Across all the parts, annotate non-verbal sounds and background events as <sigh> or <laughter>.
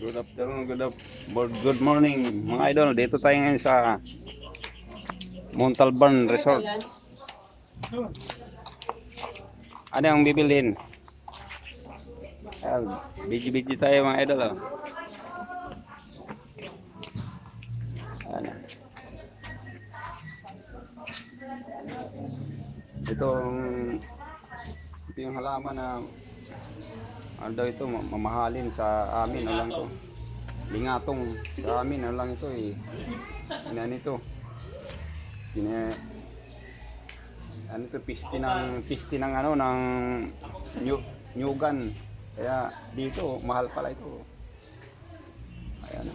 Good afternoon, good, up, good morning mga idol. Dito tayo ngayon sa Montalban Resort. Ano ang bibilhin? Biji-biji tayo mga idol. Oh. Ayan. Itong ito yung halaman na ano daw ito, ma- mamahalin sa amin, ano lang to. Lingatong sa amin, ano lang ito eh. Ano ito? Sine, ano ito, pisti ng, pisti ng ano, ng new, nyugan. Kaya dito, mahal pala ito. Ayan.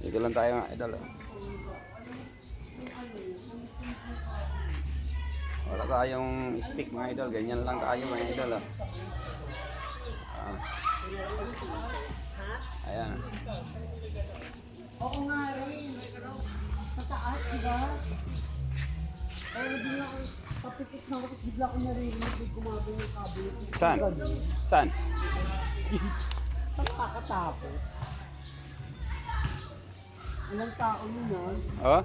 Dito lang tayo mga idol. Tayong stick mga idol, ganyan lang tayo mga idol. ah. Ah. Ayan. Oo nga rin. Sa taas, di ba? Pero di na ako papipit na ako, bigla ko narinig may gumagawin yung sabi. Saan? Saan? Saan kakatapos? Ilang tao yun yan? Oh?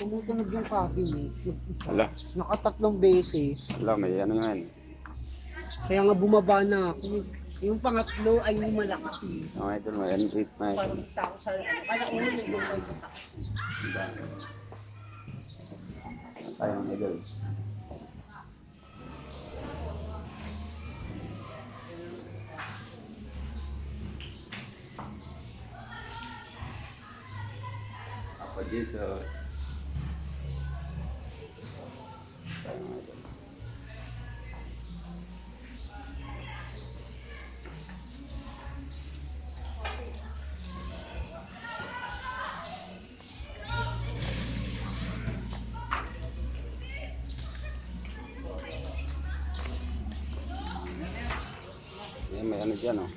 Tumutunog yung cabinet. Hala. Nakatatlong beses. Hala, may ano yan. Kaya nga bumaba na ako. Yung pangatlo ay yung malakas eh. Mga idol, may ano rate mga idol. Parang tao sa ano. Kaya una taas. Diba? Ayan tayo mga idol. Apa dia may ano dyan, oh.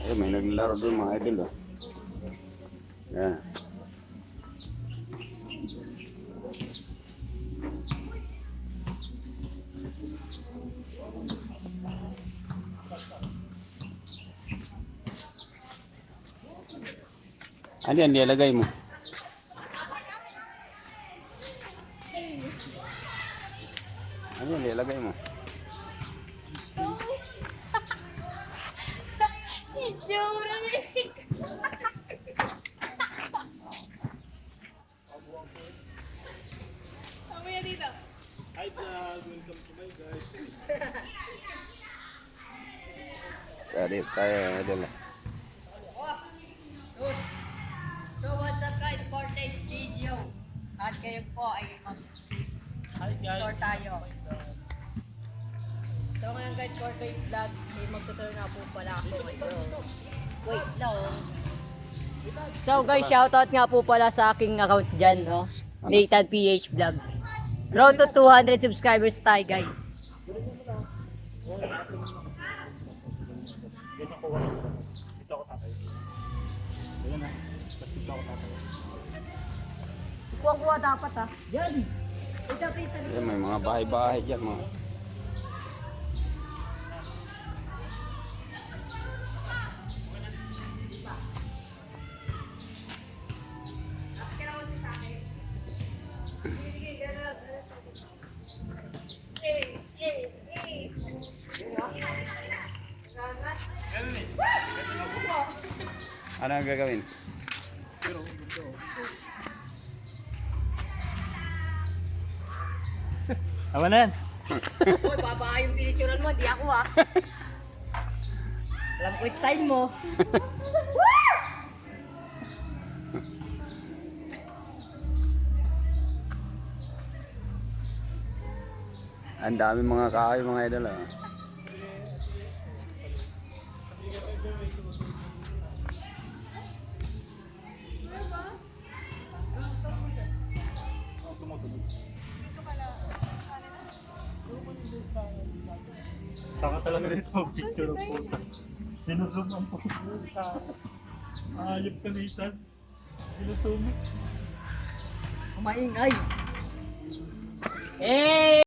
Ayan, may naglalaro doon mga idol, oh. Ayan. Ano yan, nilalagay mo? Ano yan, nilalagay mo? Tadi tayo, idol. ah. So what's up guys for this video? At kayo po ay mag tour tayo. So ngayon guys for this vlog, may magtutur na po pala ako ngayon. Wait lang. So guys, shoutout nga po pala sa aking account dyan, no? Nathan PH Vlog. Road to 200 subscribers tayo guys. Kuha-kuha dapat ha. Yan. Ito, ito, ito. Ayan, may mga bahay-bahay dyan, mga. Ano ang gagawin? <laughs> Tama na yan. Uy, baba yung pinicturan mo, di ako ah. Alam ko yung style mo. Ang dami mga kahoy mga idol ah. Taka talaga dito picture ng puta. Sinuzoom ang puta. Ayop ka Nathan. Sinuzoom. Kumaingay. Eh!